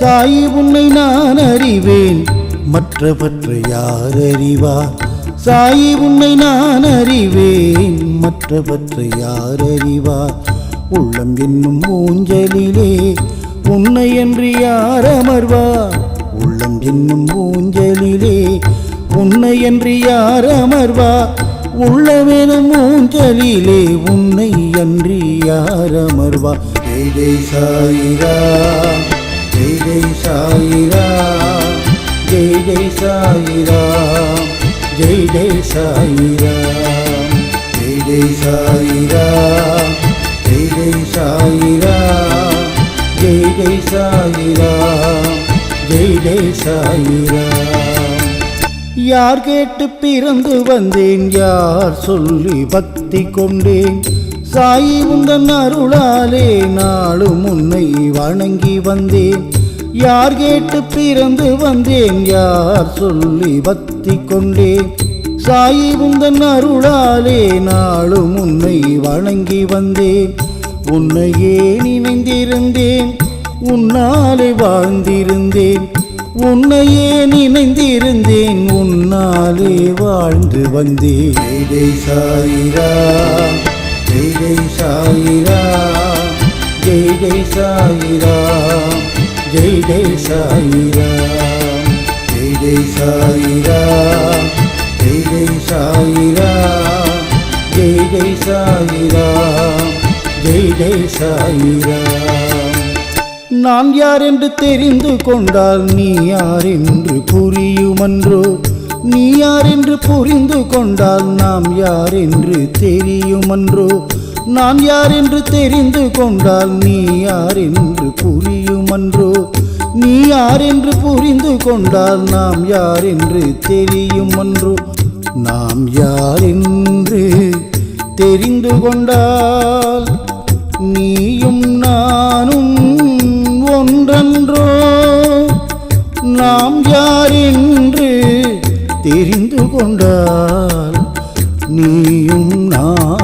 சாயி உன்னை நான் அறிவேன். மற்றவற்றை யார் அறிவார்? சாயி உன்னை நான் அறிவேன். மற்றவற்றை யார் அறிவார்? உள்ளம் என்னும் ஊஞ்சலிலே உன்னை என்று யார் அமர்வார்? உள்ளம் என்னும் ஊஞ்சலிலே உன்னை என்று யார் அமர்வார்? உள்ளமெனும் ஊஞ்சலிலே உன்னை அன்றி யார் அமர்வார்? சாயிரா. ஜெய் ஜெய் சாயிரா ஜெய் ஜெய் சாயிரா ஜெய் ஜெய் சாயிரா ஜெய் ஜெய் சாயிரா ஜெய் ஜெய் சாயிரா ஜெய் ஜெய் சாயிரா ஜெய் ஜெய் சாயிரா. யார் கேட்டு பிறந்து வந்தேன் யார் சொல்லி பக்தி கொண்டேன் சாயி உந்தன் அருளாலே நாளும் உன்னை வணங்கி வந்தேன். யார் கேட்டு பிறந்து வந்தேன் யார் சொல்லி பக்தி கொண்டேன். சாயி உந்தன் அருளாலே நாளும் உன்னை வணங்கி வந்தேன். உன்னையே நினைந்திருந்தேன் உன்னாலே வாழ்ந்திருந்தேன். உன்னையே நினைந்திருந்தேன் உன்னாலே வாழ்ந்து வந்தேன். சாயிரா. ஜெய் ஜெய் சாயிரா ஜெய் ஜெய் சாயிரா ஜெய் ஜெய் சாயிரா ஜெய் ஜெய் சாயிரா ஜெய் ஜெய் சாயிரா ஜெய் ஜெய் சாயிரா நான் யார் என்று தெரிந்து கொண்டால் நீ யார் என்று புரியுமன்றோ? நீ யார் என்று புரிந்து கொண்டால் நாம் யார் என்று தெரியுமன்றோ? நான் யார் என்று தெரிந்து கொண்டால் நீ யார் என்று புரியுமன்றோ? நீ யார் என்று புரிந்து கொண்டால் நாம் யார் என்று தெரியுமன்றோ? நாம் யார் என்று தெரிந்து கொண்டால் நீயும் நானும் ஒன்றன்றோ? நாம் யார் என்று தெரிந்து கொண்டால் நீயும் நான்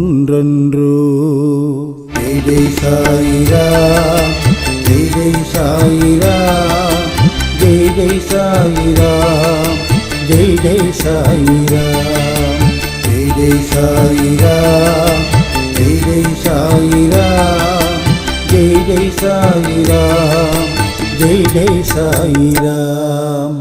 ஒன்றன்று தேவை சாயிரா தேவை சாயிரா தேவை சாயிரா தேவை சாயிரா தேவை சாயிரா தேவை சாயிரா தேவை சாயிரா ஜெய் ஜெய் சாயிராம்